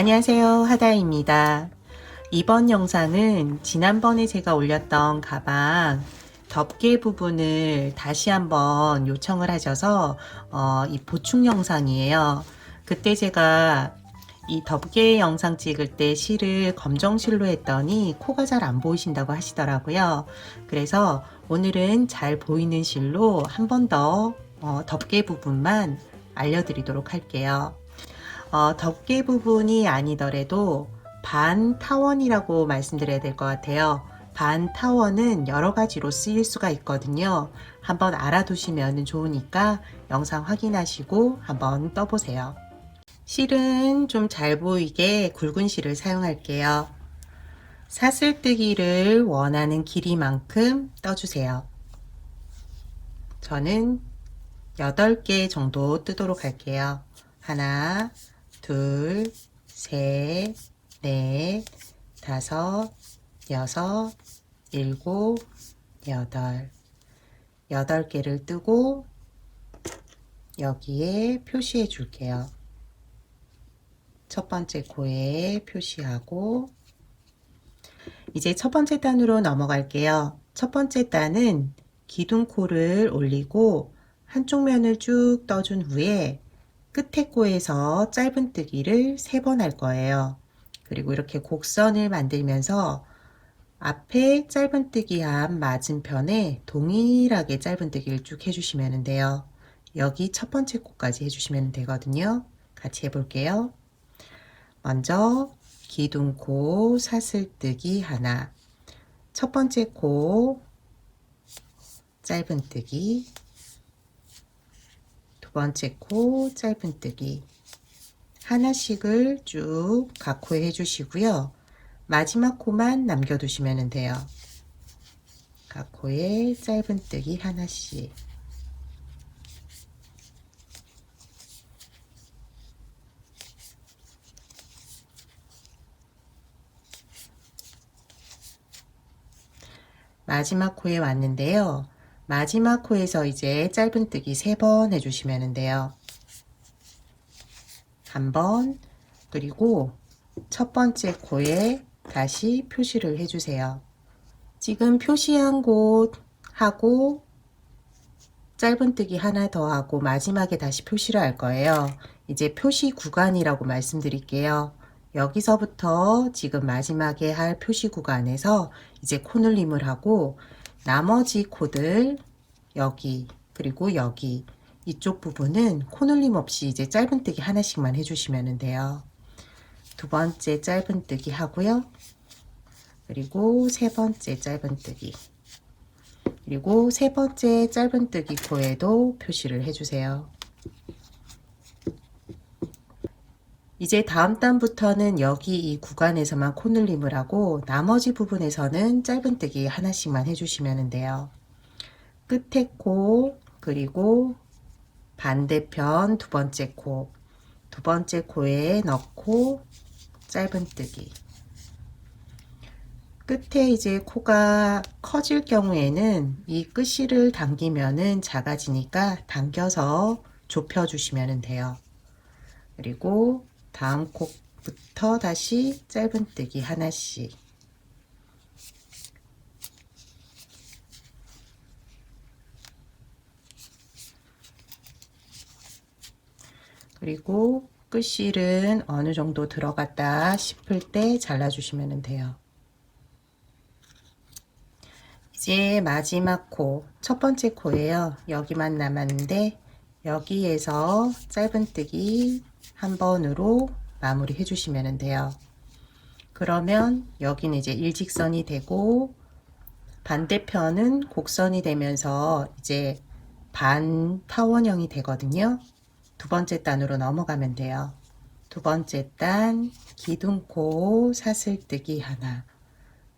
안녕하세요. 하다입니다. 이번 영상은 지난번에 제가 올렸던 가방 덮개 부분을 다시 한번 요청을 하셔서 어, 이 보충 영상이에요. 그때 제가 이 덮개 영상 찍을 때 실을 검정실로 했더니 코가 잘 안 보이신다고 하시더라고요. 그래서 오늘은 잘 보이는 실로 한 번더 어, 덮개 부분만 알려드리도록 할게요 어, 덮개 부분이 아니더라도 반 타원이라고 말씀드려야 될 것 같아요. 반 타원은 여러 가지로 쓰일 수가 있거든요. 한번 알아두시면 좋으니까 영상 확인하시고 한번 떠보세요. 실은 좀 잘 보이게 굵은 실을 사용할게요. 사슬뜨기를 원하는 길이만큼 떠주세요. 저는 8개 정도 뜨도록 할게요. 하나, 둘, 셋, 넷, 다섯, 여섯, 일곱, 여덟. 여덟 개를 뜨고 여기에 표시해 줄게요. 첫 번째 코에 표시하고 이제 첫 번째 단으로 넘어갈게요. 첫 번째 단은 기둥코를 올리고 한쪽 면을 쭉 떠준 후에 끝에 코에서 짧은뜨기를 세번할 거예요. 그리고 이렇게 곡선을 만들면서 앞에 짧은뜨기 한 맞은편에 동일하게 짧은뜨기를 쭉 해주시면 돼요. 여기 첫 번째 코까지 해주시면 되거든요. 같이 해볼게요. 먼저 기둥코 사슬뜨기 하나 첫 번째 코 짧은뜨기 두 번째 코 짧은뜨기 하나씩을 쭉각 코에 해주시고요. 마지막 코만 남겨두시면 돼요. 각 코에 짧은뜨기 하나씩 마지막 코에 왔는데요. 마지막 코에서 이제 짧은뜨기 세번 해주시면 돼요. 한 번, 그리고 첫 번째 코에 다시 표시를 해주세요. 지금 표시한 곳 하고 짧은뜨기 하나 더 하고 마지막에 다시 표시를 할 거예요. 이제 표시 구간이라고 말씀드릴게요. 여기서부터 지금 마지막에 할 표시 구간에서 이제 코늘림을 하고 나머지 코들 여기 그리고 여기 이쪽 부분은 코늘림 없이 이제 짧은뜨기 하나씩만 해주시면 돼요. 두 번째 짧은뜨기 하고요. 그리고 세 번째 짧은뜨기 그리고 세 번째 짧은뜨기 코에도 표시를 해주세요. 이제 다음 단부터는 여기 이 구간에서만 코늘림을 하고 나머지 부분에서는 짧은뜨기 하나씩만 해주시면 돼요. 끝에 코 그리고 반대편 두 번째 코, 두 번째 코에 넣고 짧은뜨기. 끝에 이제 코가 커질 경우에는 이 끝실을 당기면은 작아지니까 당겨서 좁혀 주시면 돼요. 그리고 다음 콕부터 다시 짧은뜨기 하나씩 그리고 끝실은 어느 정도 들어갔다 싶을 때 잘라주시면 돼요. 이제 마지막 코, 첫 번째 코예요. 여기만 남았는데 여기에서 짧은뜨기 한 번으로 마무리 해주시면 돼요. 그러면 여기는 이제 일직선이 되고 반대편은 곡선이 되면서 이제 반 타원형이 되거든요. 두 번째 단으로 넘어가면 돼요. 두 번째 단 기둥코 사슬뜨기 하나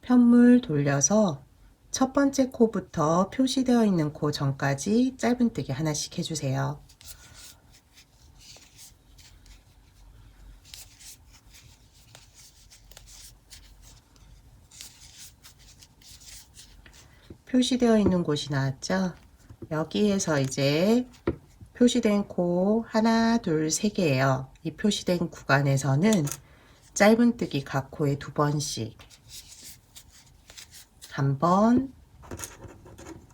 편물 돌려서 첫 번째 코부터 표시되어 있는 코 전까지 짧은뜨기 하나씩 해주세요. 표시되어 있는 곳이 나왔죠? 여기에서 이제 표시된 코 하나, 둘, 세 개예요. 이 표시된 구간에서는 짧은뜨기 각 코에 두 번씩 한 번,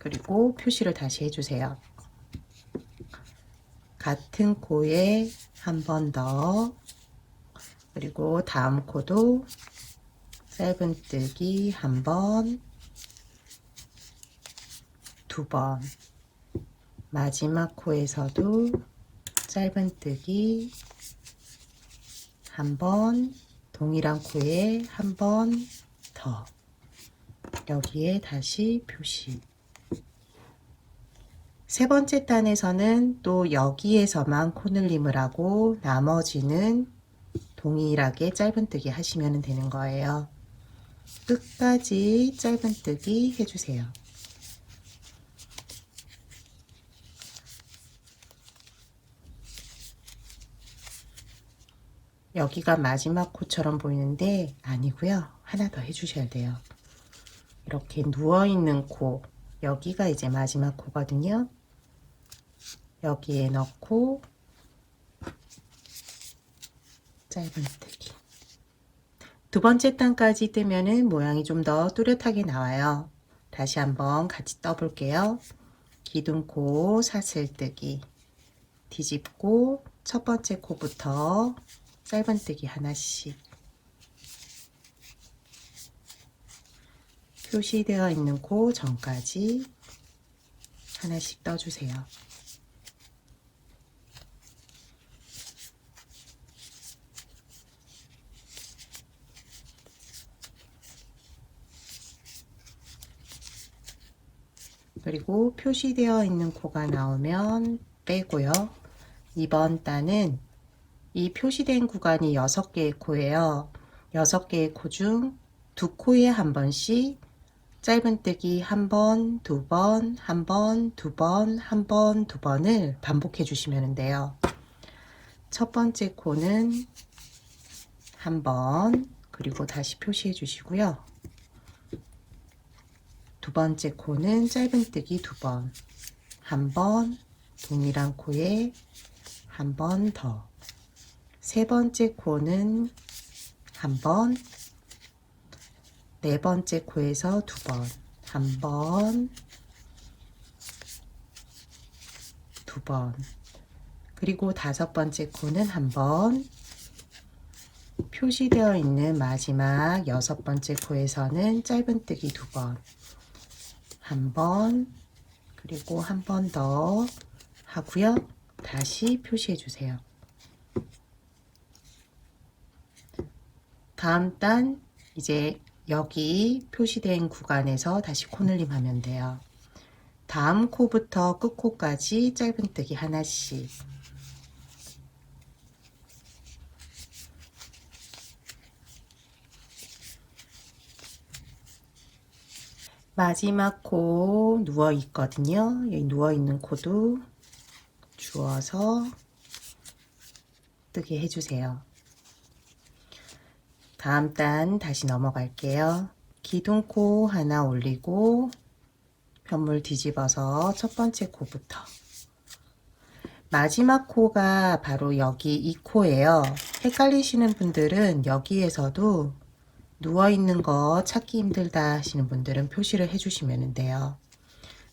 그리고 표시를 다시 해주세요. 같은 코에 한 번 더, 그리고 다음 코도 짧은뜨기 한 번, 두 번, 마지막 코에서도 짧은뜨기 한 번, 동일한 코에 한 번 더. 여기에 다시 표시. 세 번째 단에서는 또 여기에서만 코늘림을 하고 나머지는 동일하게 짧은뜨기 하시면 되는 거예요. 끝까지 짧은뜨기 해주세요. 여기가 마지막 코처럼 보이는데 아니고요. 하나 더 해주셔야 돼요. 이렇게 누워있는 코 여기가 이제 마지막 코거든요. 여기에 넣고 짧은뜨기 두 번째 단까지 뜨면은 모양이 좀 더 뚜렷하게 나와요. 다시 한번 같이 떠볼게요. 기둥코 사슬뜨기 뒤집고 첫 번째 코부터 짧은뜨기 하나씩 표시되어 있는 코 전까지 하나씩 떠주세요. 그리고 표시되어 있는 코가 나오면 빼고요. 이번 단은 이 표시된 구간이 6개의 코예요. 6개의 코 중 두 코에 한 번씩 짧은뜨기 한 번, 두 번, 한 번, 두 번, 한 번, 두 번을 반복해 주시면 돼요. 첫 번째 코는 한 번, 그리고 다시 표시해 주시고요. 두 번째 코는 짧은뜨기 두 번, 한 번, 동일한 코에 한 번 더. 세 번째 코는 한 번, 네 번째 코에서 두 번, 한 번, 두 번, 그리고 다섯 번째 코는 한 번, 표시되어 있는 마지막 여섯 번째 코에서는 짧은뜨기 두 번, 한 번, 그리고 한 번 더 하고요. 다시 표시해 주세요. 다음 단 이제 여기 표시된 구간에서 다시 코늘림 하면 돼요. 다음 코부터 끝코까지 짧은뜨기 하나씩 마지막 코 누워 있거든요. 여기 누워 있는 코도 주어서 뜨게 해주세요. 다음 단 다시 넘어갈게요. 기둥코 하나 올리고 편물 뒤집어서 첫 번째 코부터 마지막 코가 바로 여기 이 코예요. 헷갈리시는 분들은 여기에서도 누워있는 거 찾기 힘들다 하시는 분들은 표시를 해주시면 돼요.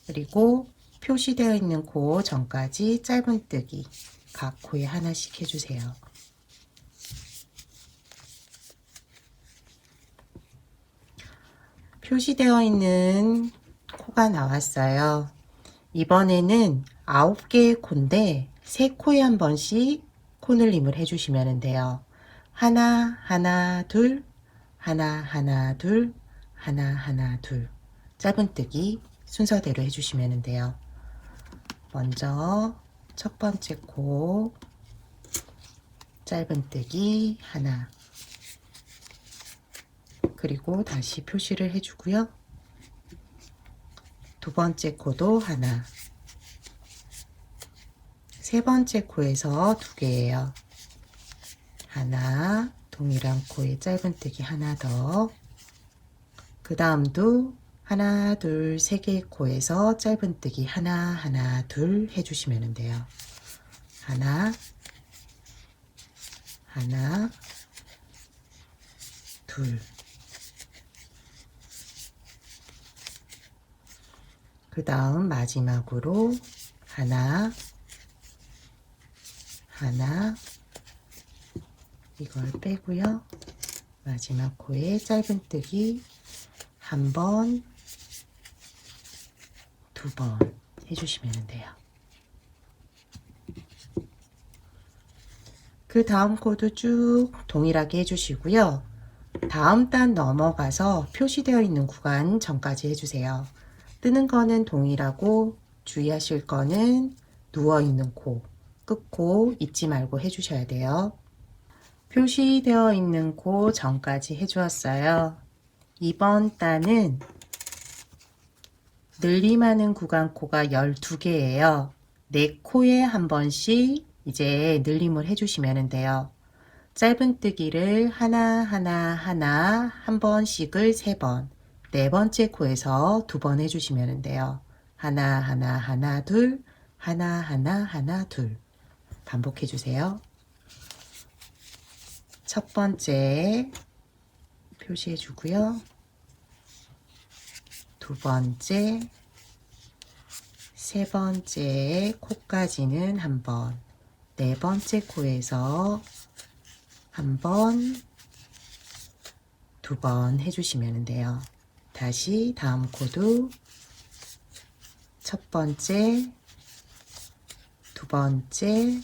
그리고 표시되어 있는 코 전까지 짧은뜨기 각 코에 하나씩 해주세요. 표시되어 있는 코가 나왔어요. 이번에는 9개의 코인데 3코에 한 번씩 코늘림을 해주시면 돼요. 하나, 하나, 둘, 하나, 하나, 둘, 하나, 하나, 둘. 짧은뜨기 순서대로 해주시면 돼요. 먼저 첫 번째 코 짧은뜨기 하나 그리고 다시 표시를 해주고요. 두 번째 코도 하나 세 번째 코에서 두 개예요. 하나 동일한 코에 짧은뜨기 하나 더 그 다음도 하나 둘 세 개의 코에서 짧은뜨기 하나 하나 둘 해주시면 돼요. 하나 하나 둘. 그 다음 마지막으로 하나, 하나, 이걸 빼고요. 마지막 코에 짧은뜨기 한 번, 두 번 해주시면 돼요. 그 다음 코도 쭉 동일하게 해주시고요. 다음 단 넘어가서 표시되어 있는 구간 전까지 해주세요. 뜨는 거는 동일하고 주의하실 거는 누워있는 코, 끝코 잊지 말고 해주셔야 돼요. 표시되어 있는 코 전까지 해주었어요. 이번 단은 늘림하는 구간 코가 12개예요. 네 코에 한 번씩 이제 늘림을 해주시면 돼요. 짧은뜨기를 하나하나 하나 한 번씩을 세 번, 네 번째 코에서 두 번 해주시면 돼요. 하나 하나 하나 둘, 하나 하나 하나 둘 반복해 주세요. 첫 번째 표시해 주고요. 두 번째, 세 번째 코까지는 한 번, 네 번째 코에서 한 번, 두 번 해주시면 돼요. 다시 다음 코도 첫 번째, 두 번째,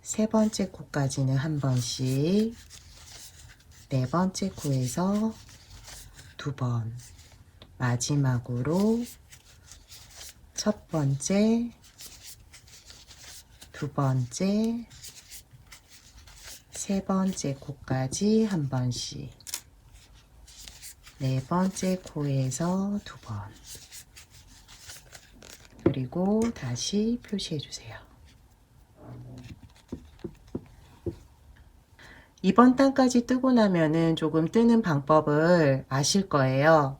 세 번째 코까지는 한 번씩, 네 번째 코에서 두 번, 마지막으로 첫 번째, 두 번째, 세 번째 코까지 한 번씩, 네 번째 코에서 두 번, 그리고 다시 표시해 주세요. 이번 단까지 뜨고 나면은 조금 뜨는 방법을 아실 거예요.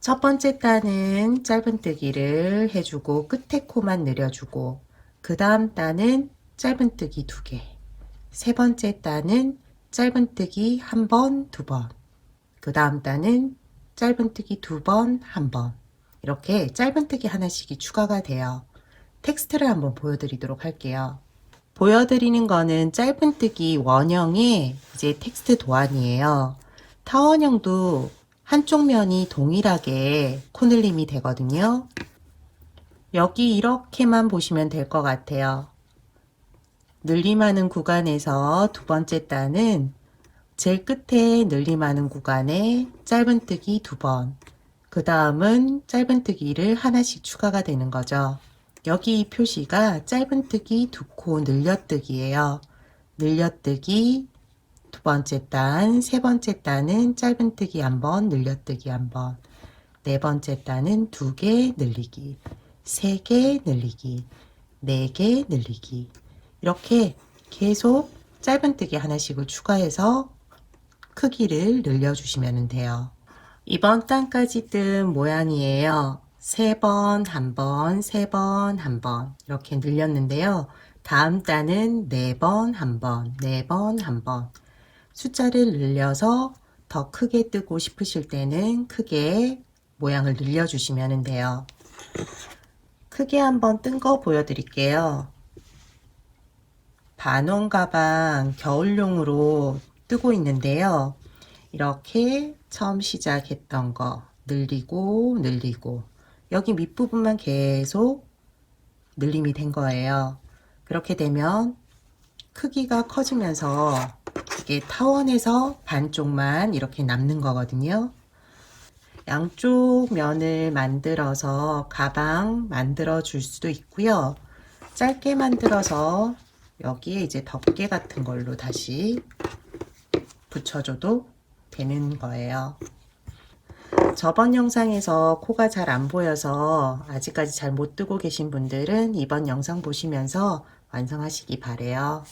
첫 번째 단은 짧은뜨기를 해주고 끝에 코만 늘려주고 그 다음 단은 짧은뜨기 두 개. 세 번째 단은 짧은뜨기 한 번, 두 번. 그 다음 단은 짧은뜨기 두 번, 한 번. 이렇게 짧은뜨기 하나씩이 추가가 돼요. 텍스트를 한번 보여드리도록 할게요. 보여드리는 거는 짧은뜨기 원형의 이제 텍스트 도안이에요. 타원형도 한쪽 면이 동일하게 코늘림이 되거든요. 여기 이렇게만 보시면 될 것 같아요. 늘림하는 구간에서 두 번째 단은 제일 끝에 늘림하는 구간에 짧은뜨기 두 번, 그 다음은 짧은뜨기를 하나씩 추가가 되는 거죠. 여기 이 표시가 짧은뜨기 두 코 늘려뜨기예요. 늘려뜨기 두 번째 단, 세 번째 단은 짧은뜨기 한 번, 늘려뜨기 한 번. 네 번째 단은 두 개 늘리기, 세 개 늘리기, 네 개 늘리기. 이렇게 계속 짧은뜨기 하나씩을 추가해서 크기를 늘려주시면 돼요. 이번 단까지 뜬 모양이에요. 세 번, 한 번, 세 번, 한 번. 이렇게 늘렸는데요. 다음 단은 네 번, 한 번, 네 번, 한 번. 숫자를 늘려서 더 크게 뜨고 싶으실 때는 크게 모양을 늘려주시면 돼요. 크게 한번 뜬 거 보여드릴게요. 반원 가방 겨울용으로 뜨고 있는데요. 이렇게 처음 시작했던 거 늘리고 늘리고 여기 밑부분만 계속 늘림이 된 거예요. 그렇게 되면 크기가 커지면서 이게 타원에서 반쪽만 이렇게 남는 거거든요. 양쪽 면을 만들어서 가방 만들어 줄 수도 있고요. 짧게 만들어서 여기에 이제 덮개 같은 걸로 다시 붙여줘도 되는 거예요. 저번 영상에서 코가 잘 안 보여서 아직까지 잘 못 뜨고 계신 분들은 이번 영상 보시면서 완성하시기 바래요.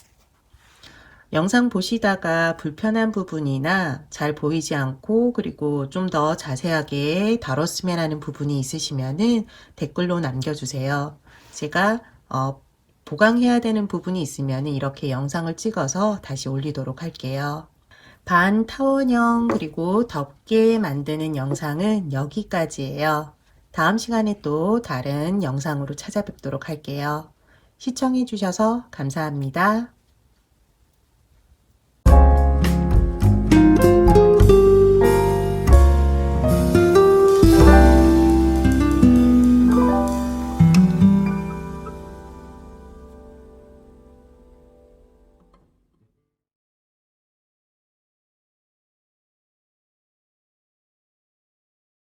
영상 보시다가 불편한 부분이나 잘 보이지 않고 그리고 좀 더 자세하게 다뤘으면 하는 부분이 있으시면은 댓글로 남겨주세요. 제가 어, 보강해야 되는 부분이 있으면 이렇게 영상을 찍어서 다시 올리도록 할게요. 반 타원형 그리고 덮개 만드는 영상은 여기까지예요. 다음 시간에 또 다른 영상으로 찾아뵙도록 할게요. 시청해 주셔서 감사합니다.